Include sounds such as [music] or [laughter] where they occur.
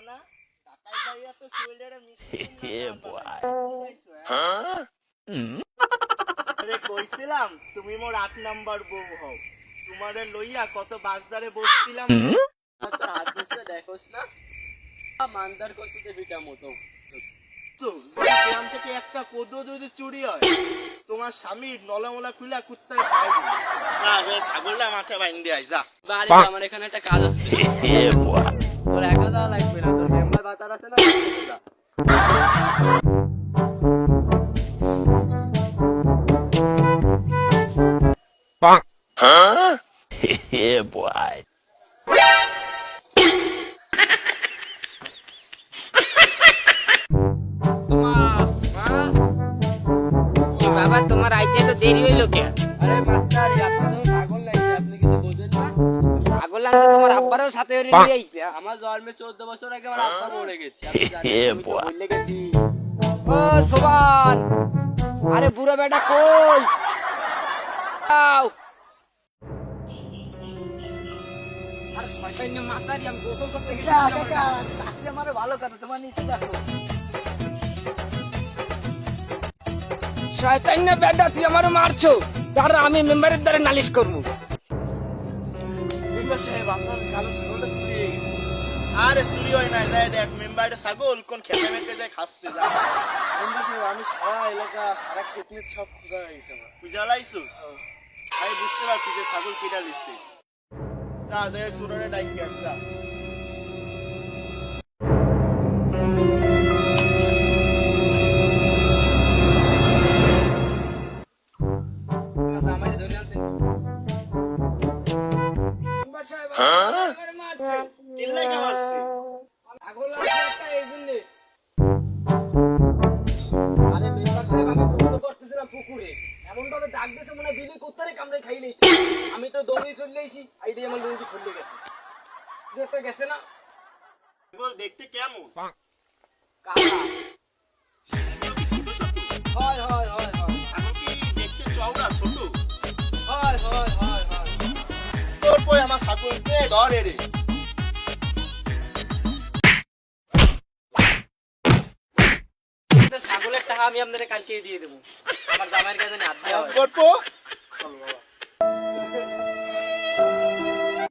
না তো মিষ্টি. [laughs] হ্যাঁ? কইছিলাম তুমি মোর আট নাম্বার বউ হও। তোমাদের লইয়া কত বাজারে বসছিলাম। হাত দেখোস না? মান্দার কষিতে বিটা মতো। গ্রাম থেকে একটা কোদো যদি চুরি হয় তোমার স্বামীর নলামলা খুলা কুত্তায় খাই না রে ছাগলটা মাঠে বাইন দিয়ে যা। বাড়ি আমার এখানে একটা কাজ আছে। [laughs] তোর মেম্বার বাতার আছে না। Yeah, boy. বাবা তোমার আইতে তো দেরি হইল কে আরে মাস্টার আনছে সাথে করে নিয়ে আইতে আমার জন্মে চোদ্দ বছর আগে আমার আব্বা মরে গেছে বাবা। গেছি। ও সোবান! আরে বুড়ো বেটা কই? আও আর শয়তান্য মাতারি আমি গোসল করতে গেছি আমার ভালো কথা তোমার নিচে দেখো। শয়তান না বেটা তুই আমার মারছো। তার আমি মেম্বারের দ্বারা নালিশ করব। সাহেব আপনার কালো ছাগলটা চুরি হয়ে গেছে। আরে চুরি হয় না যায় দেখ মেম্বারে ছাগল কোন খেতে মেতে যায় খাচ্ছে যা। মেম্বার সাহেব আমি সারা এলাকা সারা খেতনির সব খোঁজা হয়ে গেছে আমার। বুঝা লাইছুস? আমি বুঝতে পারছি যে ছাগল কিটা দিচ্ছে। যা যায় সুররে ডাইকে আস, যা। ধরে আনতে। পুকুরে এমন ভাবে ডাক দিয়েছে মনে বিলি কোত্তারে কামড়ে খাই আমি তো দৌড়ে চলে আমার লুঙ্গি খুলে গেছে গেছে না দেখতে কেমন কালা ছাগল যে ছাগলের টাকা আমি আপনাদের কালকে দিয়ে দেবো আমার জামাইয়ের কাছে হাত হয়। গল্প